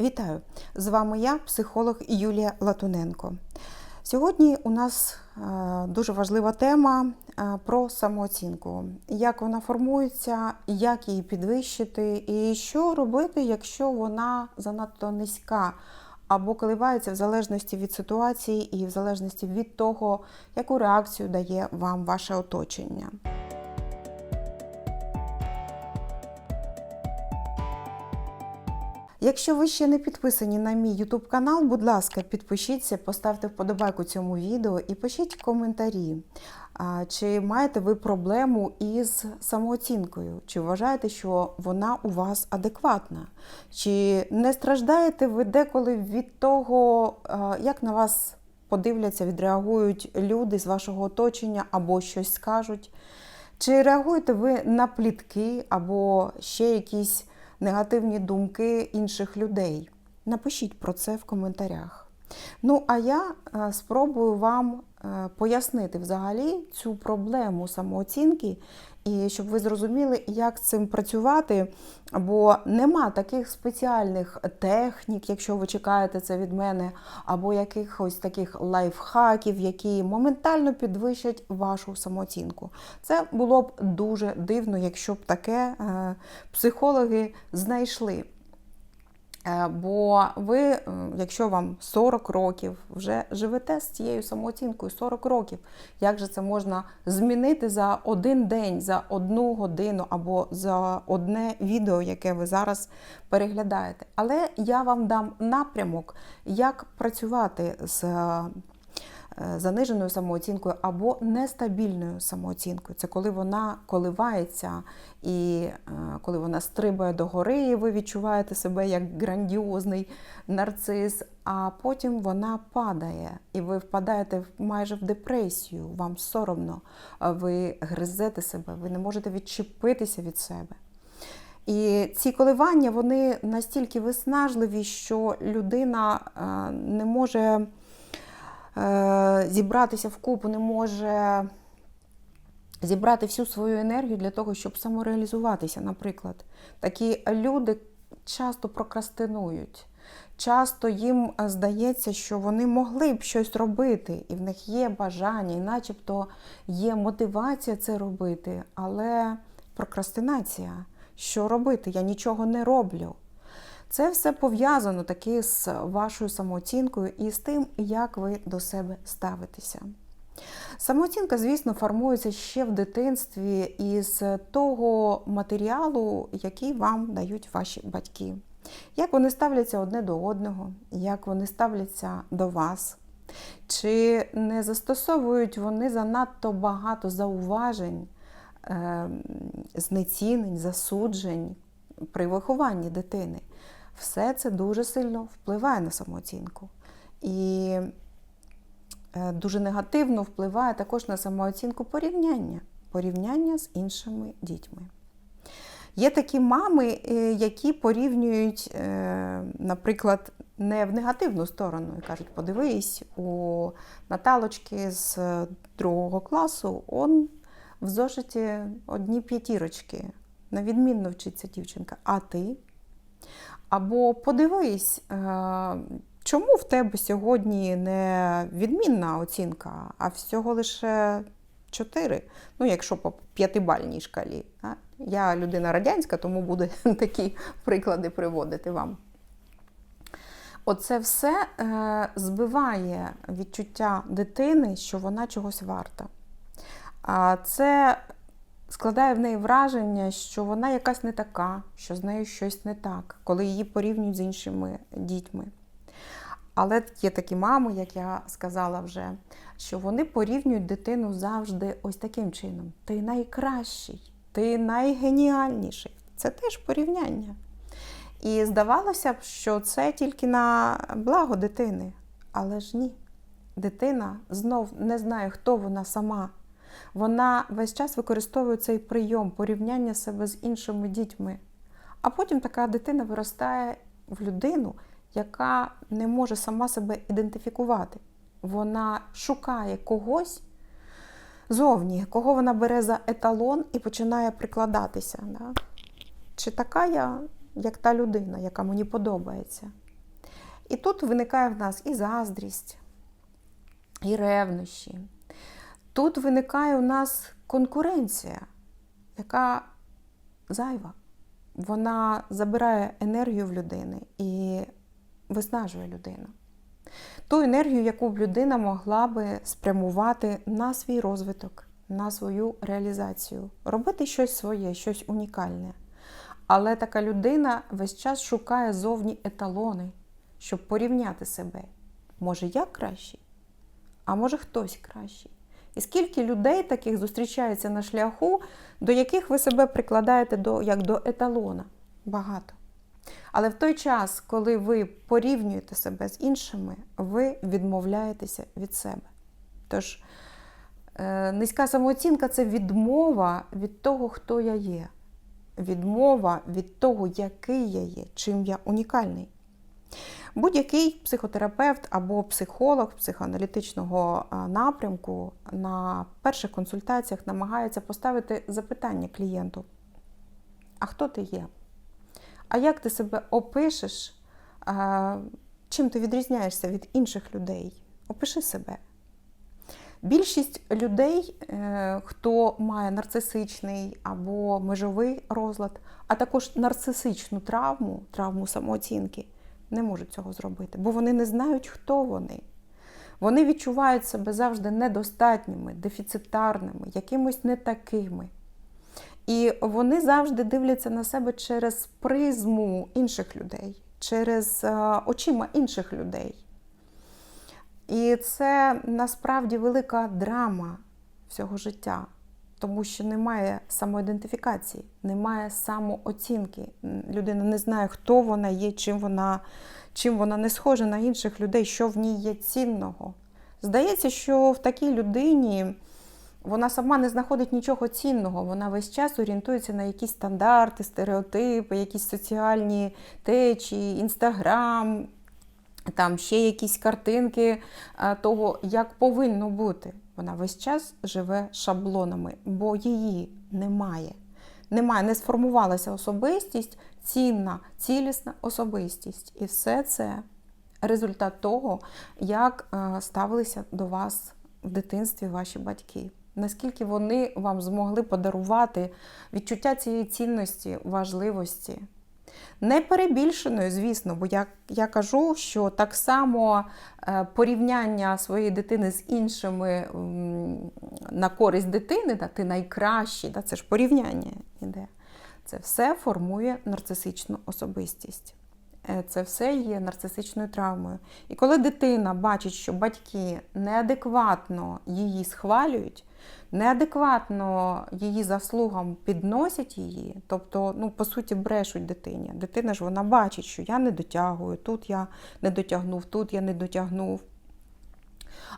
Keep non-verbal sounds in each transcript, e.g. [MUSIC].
Вітаю! З вами я, психолог Юлія Латуненко. Сьогодні у нас е, дуже важлива тема е, про самооцінку. Як вона формується, як її підвищити, і що робити, якщо вона занадто низька або коливається в залежності від ситуації і в залежності від того, яку реакцію дає вам ваше оточення. Якщо ви ще не підписані на мій YouTube канал, будь ласка, підпишіться, поставте вподобайку цьому відео і пишіть коментарі. Чи маєте ви проблему із самооцінкою? Чи вважаєте, що вона у вас адекватна? Чи не страждаєте ви деколи від того, як на вас подивляться, відреагують люди з вашого оточення або щось скажуть? Чи реагуєте ви на плітки або ще якісь негативні думки інших людей? Напишіть про це в коментарях. Ну, а я е, спробую вам пояснити взагалі цю проблему самооцінки, і щоб ви зрозуміли, як з цим працювати. Бо нема таких спеціальних технік, якщо ви чекаєте це від мене, або якихось таких лайфхаків, які моментально підвищать вашу самооцінку. Це було б дуже дивно, якщо б таке е, психологи знайшли. Е, Бо ви, е, якщо вам 40 років, вже живете з цією самооцінкою 40 років, як же це можна змінити за один день, за одну годину або за одне відео, яке ви зараз переглядаєте? Але я вам дам напрямок, як працювати з е, заниженою самооцінкою або нестабільною самооцінкою. Це коли вона коливається і е, коли вона стрибає догори, і ви відчуваєте себе як грандіозний нарцис, а потім вона падає, і ви впадаєте майже в депресію, вам соромно, ви гризете себе, ви не можете відчепитися від себе. І ці коливання вони настільки виснажливі, що людина е, не може е, зібратися в купу, не може зібрати всю свою енергію для того, щоб самореалізуватися, наприклад. Такі люди часто прокрастинують. Часто їм е, здається, що вони могли б щось робити, і в них є бажання, і начебто є мотивація це робити, але прокрастинація. Що робити? Я нічого не роблю. Це все пов'язано таки з вашою самооцінкою і з тим, як ви до себе ставитеся. Самооцінка, звісно, формується ще в дитинстві із того матеріалу, який вам дають ваші батьки. Як вони ставляться одне до одного, як вони ставляться до вас, чи не застосовують вони занадто багато зауважень, е, знецінень, засуджень при вихованні дитини. Все це дуже сильно впливає на самооцінку. І е, дуже негативно впливає також на самооцінку порівняння, порівняння з іншими дітьми. Є такі мами, е, які порівнюють, е, наприклад, не в негативну сторону і кажуть, подивись, у Наталочки з другого класу он в зошиті одні п'ятірочки. Навідмінно вчиться дівчинка. А ти? Або подивись, е, чому в тебе сьогодні не відмінна оцінка, а всього лише 4, ну, якщо по п'ятибальній шкалі. Я людина радянська, тому буду [LAUGHS] такі приклади приводити вам. Оце все е, збиває відчуття дитини, що вона чогось варта. А це складає в неї враження, що вона якась не така, що з нею щось не так, коли її порівнюють з іншими дітьми. Але є такі мами, як я сказала вже, що вони порівнюють дитину завжди ось таким чином: ти найкращий, ти найгеніальніший. Це теж порівняння. І здавалося б, що це тільки на благо дитини. Але ж ні. Дитина знов не знає, хто вона сама. Вона весь час використовує цей прийом порівняння себе з іншими дітьми. А потім така дитина виростає в людину, яка не може сама себе ідентифікувати. Вона шукає когось зовні, кого вона бере за еталон і починає прикладатися. Да? Чи така я, як та людина, яка мені подобається? І тут виникає в нас і заздрість, і ревнощі. Тут виникає у нас конкуренція, яка зайва. Вона забирає енергію в людини і виснажує людину. Ту енергію, яку б людина могла би спрямувати на свій розвиток, на свою реалізацію, робити щось своє, щось унікальне. Але така людина весь час шукає зовні еталони, щоб порівняти себе. Може, я кращий, а може хтось кращий. І скільки людей таких зустрічається на шляху, до яких ви себе прикладаєте до, як до еталона? Багато. Але в той час, коли ви порівнюєте себе з іншими, ви відмовляєтеся від себе. Тож е, низька самооцінка це відмова від того, хто я є. Відмова від того, який я є, чим я унікальний. Будь-який психотерапевт або психолог психоаналітичного напрямку на перших консультаціях намагається поставити запитання клієнту: а хто ти є? А як ти себе опишеш? Чим ти відрізняєшся від інших людей? Опиши себе. Більшість людей, е, хто має нарцисичний або межовий розлад, а також нарцисичну травму, травму самооцінки, не можуть цього зробити, бо вони не знають, хто вони. Вони відчувають себе завжди недостатніми, дефіцитарними, якимось не такими. І вони завжди дивляться на себе через призму інших людей, через е, очима інших людей. І це насправді велика драма всього життя, тому що немає самоідентифікації, немає самооцінки. Людина не знає, хто вона є, чим вона, чим вона не схожа на інших людей, що в ній є цінного. Здається, що в такій людині вона сама не знаходить нічого цінного, вона весь час орієнтується на якісь стандарти, стереотипи, якісь соціальні течії, інстаграм, там ще якісь картинки того, як повинно бути. Вона весь час живе шаблонами, бо її немає. Немає, не сформувалася особистість, цінна, цілісна особистість. І все це результат того, як ставилися до вас в дитинстві ваші батьки. Наскільки вони вам змогли подарувати відчуття цієї цінності, важливості. Не перебільшеною, звісно, бо я я кажу, що так само е, порівняння своєї дитини з іншими на користь дитини, да, ти найкращий, да, це ж порівняння іде. Це все формує нарцисичну особистість. Е, це все є нарцисичною травмою. І коли дитина бачить, що батьки неадекватно її схвалюють, неадекватно її заслугам підносять її, тобто, ну, по суті, брешуть дитині. Дитина ж вона бачить, що я не дотягую, тут я не дотягнув, тут я не дотягнув.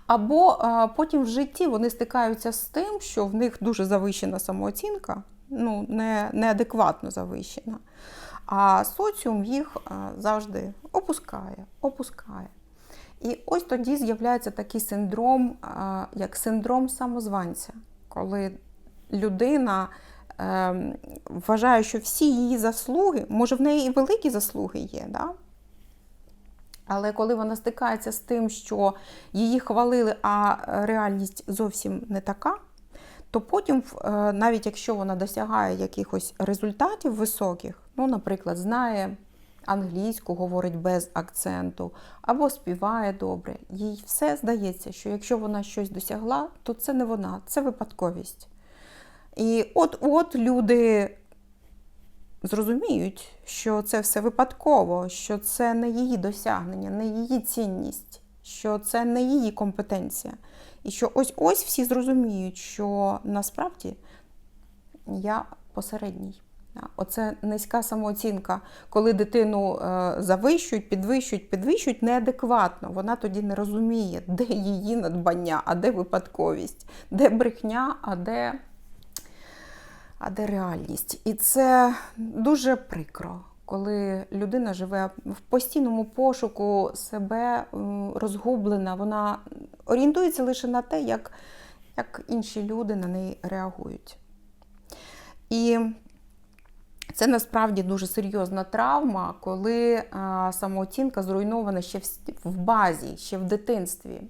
Або а, потім в житті вони стикаються з тим, що в них дуже завищена самооцінка, ну, не, неадекватно завищена. А соціум їх завжди опускає, опускає. І ось тоді з'являється такий синдром, як синдром самозванця, коли людина ем, вважає, що всі її заслуги, може, в неї і великі заслуги є, да? але коли вона стикається з тим, що її хвалили, а реальність зовсім не така, то потім, е, навіть якщо вона досягає якихось результатів високих, ну, наприклад, знає англійську, говорить без акценту, або співає добре, їй все здається, що якщо вона щось досягла, то це не вона, це випадковість. І от-от люди зрозуміють, що це все випадково, що це не її досягнення, не її цінність, що це не її компетенція. І що ось-ось всі зрозуміють, що насправді я посередній. Оце низька самооцінка, коли дитину е, завищують, підвищують, підвищують неадекватно. Вона тоді не розуміє, де її надбання, а де випадковість, де брехня, а де, а де реальність. І це дуже прикро, коли людина живе в постійному пошуку себе розгублена, вона орієнтується лише на те, як, як інші люди на неї реагують. І Це насправді дуже серйозна травма, коли самооцінка зруйнована ще в, базі, ще в дитинстві.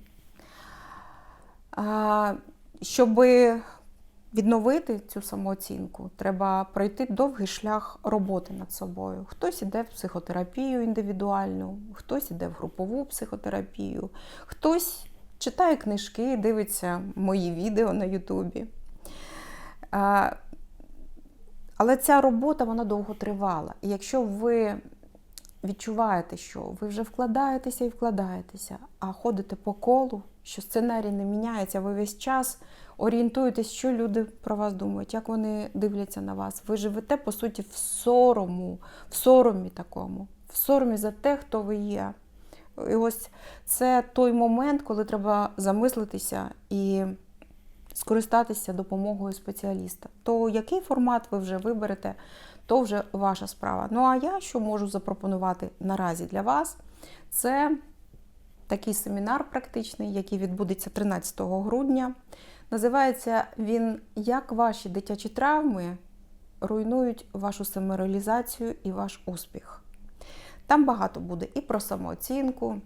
Щоб відновити цю самооцінку, треба пройти довгий шлях роботи над собою. Хтось іде в психотерапію індивідуальну, хтось іде в групову психотерапію, хтось читає книжки, дивиться мої відео на Ютубі. Але ця робота вона довго тривала. І якщо ви відчуваєте, що ви вже вкладаєтеся і вкладаєтеся, а ходите по колу, що сценарій не міняється, ви весь час орієнтуєтесь, що люди про вас думають, як вони дивляться на вас. Ви живете, по суті, в сорому, в соромі такому, в соромі за те, хто ви є. І ось це той момент, коли треба замислитися і скористатися допомогою спеціаліста. То який формат ви вже виберете, то вже ваша справа. Ну а я що можу запропонувати наразі для вас? Це такий семінар практичний, який відбудеться 13 грудня. Називається він Як ваші дитячі травми руйнують вашу самореалізацію і ваш успіх. Там багато буде і про самооцінку,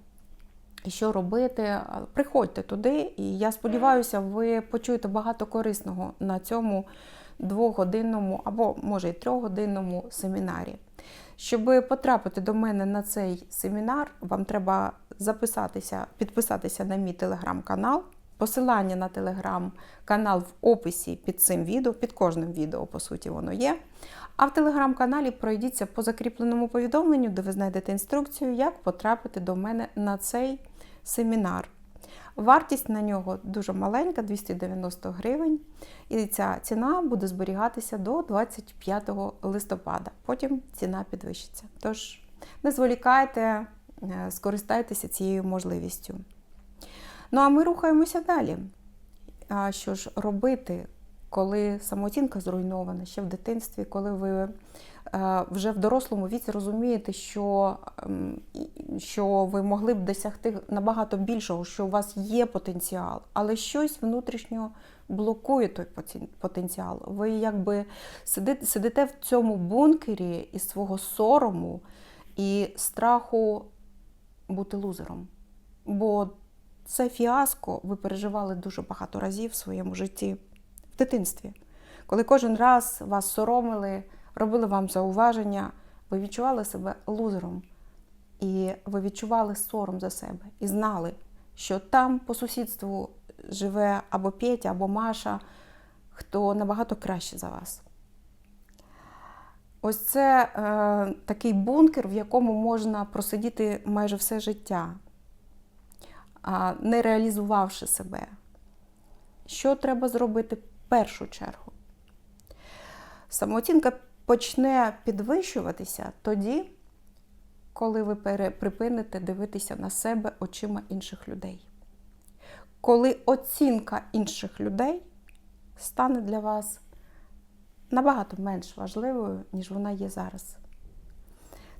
і що робити. Приходьте туди, і я сподіваюся, ви почуєте багато корисного на цьому двогодинному або може й трьохгодинному семінарі. Щоб потрапити до мене на цей семінар, вам треба записатися, підписатися на мій телеграм-канал. Посилання на телеграм-канал в описі під цим відео, під кожним відео, по суті, воно є. А в телеграм-каналі пройдіться по закріпленому повідомленню, де ви знайдете інструкцію, як потрапити до мене на цей семінар. Вартість на нього дуже маленька 290 гривень. І ця ціна буде зберігатися до 25 листопада. Потім ціна підвищиться. Тож не зволікайте, е, скористайтеся цією можливістю. Ну а ми рухаємося далі. А що ж робити, коли самооцінка зруйнована ще в дитинстві, коли ви е, вже в дорослому віці розумієте, що, що ви могли б досягти набагато більшого, що у вас є потенціал, але щось внутрішньо блокує той потенціал. Ви якби сидите, в цьому бункері із свого сорому і страху бути лузером. Бо це фіаско ви переживали дуже багато разів в своєму житті дитинстві. Коли кожен раз вас соромили, робили вам зауваження, ви відчували себе лузером. І ви відчували сором за себе і знали, що там по сусідству живе або Петя, або Маша, хто набагато краще за вас. Ось це е, такий бункер, в якому можна просидіти майже все життя, не реалізувавши себе. Що треба зробити першу чергу? Самооцінка почне підвищуватися тоді, коли ви припините дивитися на себе очима інших людей. Коли оцінка інших людей стане для вас набагато менш важливою, ніж вона є зараз.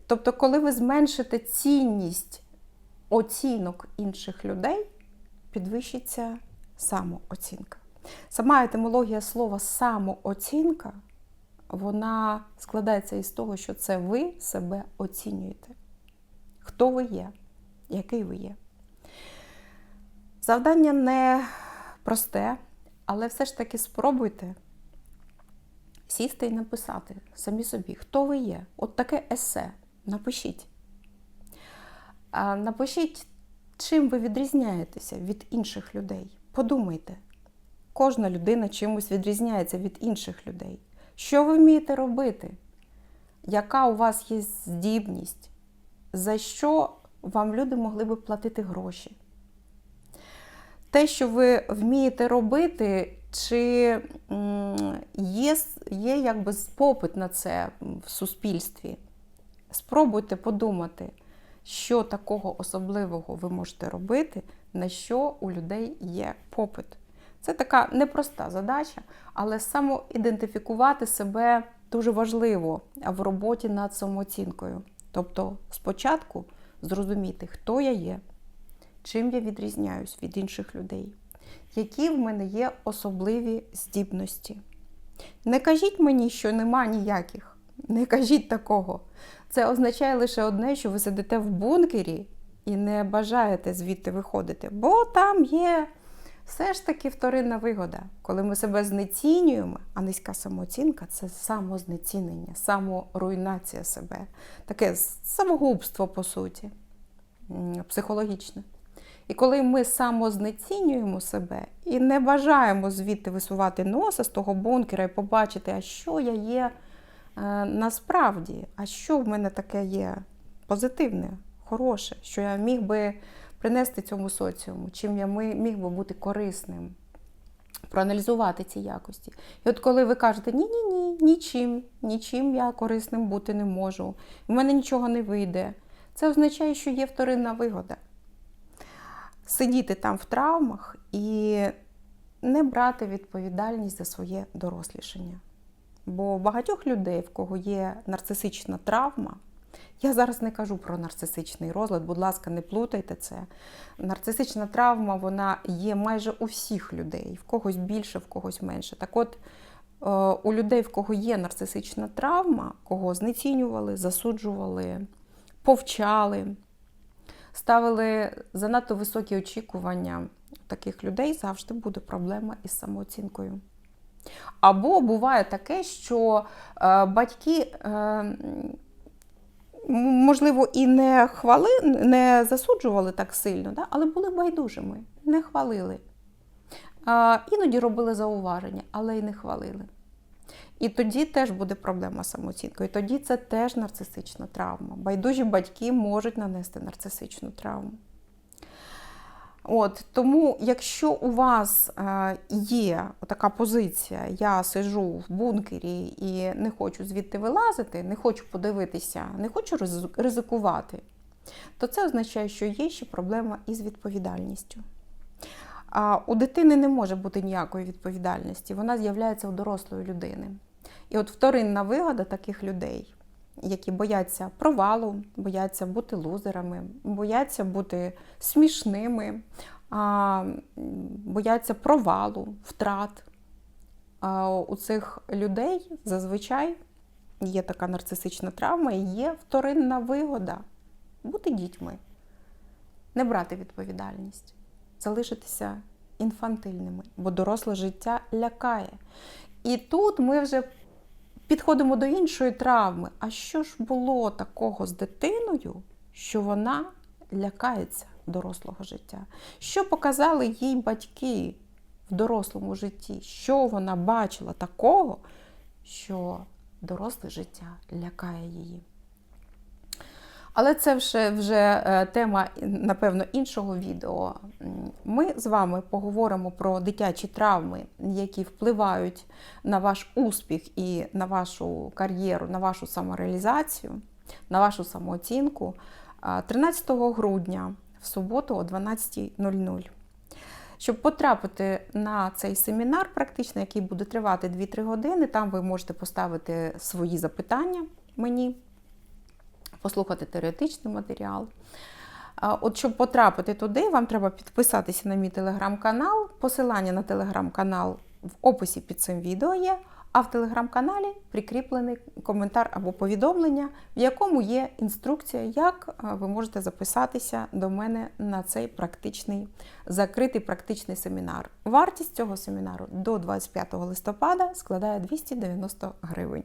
Тобто, коли ви зменшите цінність оцінок інших людей, підвищиться самооцінка. Сама етимологія слова самооцінка вона складається із того, що це ви себе оцінюєте. Хто ви є, який ви є. Завдання не просте, але все ж таки спробуйте сісти і написати самі собі, хто ви є. От таке есе. Напишіть. Напишіть, чим ви відрізняєтеся від інших людей. Подумайте, кожна людина чимось відрізняється від інших людей. Що ви вмієте робити? Яка у вас є здібність? За що вам люди могли би платити гроші? Те, що ви вмієте робити, чи є, є якби попит на це в суспільстві? Спробуйте подумати, що такого особливого ви можете робити, на що у людей є попит. Це така непроста задача, але самоідентифікувати себе дуже важливо в роботі над самооцінкою. Тобто, спочатку зрозуміти, хто я є, чим я відрізняюсь від інших людей, які в мене є особливі здібності. Не кажіть мені, що нема ніяких. Не кажіть такого. Це означає лише одне, що ви сидите в бункері і не бажаєте звідти виходити, бо там є все ж таки вторинна вигода. Коли ми себе знецінюємо, а низька самооцінка це самознецінення, саморуйнація себе. Таке самогубство, по суті, психологічне. І коли ми самознецінюємо себе і не бажаємо звідти висувати носа з того бункера і побачити, а що я є е, насправді, а що в мене таке є позитивне, хороше, що я міг би принести цьому соціуму, чим я міг би бути корисним, проаналізувати ці якості. І от коли ви кажете, ні-ні ні, нічим, нічим я корисним бути не можу, в мене нічого не вийде, це означає, що є вторинна вигода сидіти там в травмах і не брати відповідальність за своє дорослішання. Бо багатьох людей, в кого є нарцисична травма, я зараз не кажу про нарцисичний розлад, будь ласка, не плутайте це. Нарцисична травма вона є майже у всіх людей, в когось більше, в когось менше. Так от, е, у людей, в кого є нарцисична травма, кого знецінювали, засуджували, повчали, ставили занадто високі очікування у таких людей, завжди буде проблема із самооцінкою. Або буває таке, що е, батьки, е, можливо, і не хвали, не засуджували так сильно, да? але були байдужими, не хвалили. А, іноді робили зауваження, але й не хвалили. І тоді теж буде проблема з самооцінкою. І тоді це теж нарцисична травма. Байдужі батьки можуть нанести нарцисичну травму. От, тому, якщо у вас е, є така позиція, я сижу в бункері і не хочу звідти вилазити, не хочу подивитися, не хочу ризикувати, то це означає, що є ще проблема із відповідальністю. А у дитини не може бути ніякої відповідальності, вона з'являється у дорослої людини. І от вторинна вигода таких людей, які бояться провалу, бояться бути лузерами, бояться бути смішними, бояться провалу, втрат. У цих людей зазвичай є така нарцисична травма і є вторинна вигода бути дітьми, не брати відповідальність, залишитися інфантильними, бо доросле життя лякає. І тут ми вже підходимо до іншої травми. А що ж було такого з дитиною, що вона лякається дорослого життя? Що показали їй батьки в дорослому житті? Що вона бачила такого, що доросле життя лякає її? Але це вже, вже е, тема, напевно, іншого відео. Ми з вами поговоримо про дитячі травми, які впливають на ваш успіх і на вашу кар'єру, на вашу самореалізацію, на вашу самооцінку 13 грудня в суботу о 12.00. Щоб потрапити на цей семінар, практично, який буде тривати 2-3 години, там ви можете поставити свої запитання мені послухати теоретичний матеріал. От щоб потрапити туди, вам треба підписатися на мій телеграм-канал. Посилання на телеграм-канал в описі під цим відео є. А в телеграм-каналі прикріплений коментар або повідомлення, в якому є інструкція, як ви можете записатися до мене на цей практичний закритий практичний семінар. Вартість цього семінару до 25 листопада складає 290 гривень.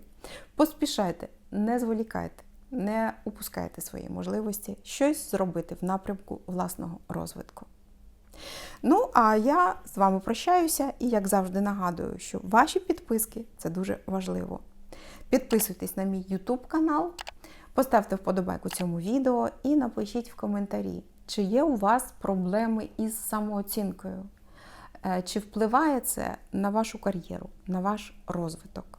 Поспішайте, не зволікайте не упускайте свої можливості щось зробити в напрямку власного розвитку. Ну, а я з вами прощаюся і, як завжди, нагадую, що ваші підписки це дуже важливо. Підписуйтесь на мій YouTube канал, поставте вподобайку цьому відео і напишіть в коментарі, чи є у вас проблеми із самооцінкою, Е, чи впливає це на вашу кар'єру, на ваш розвиток.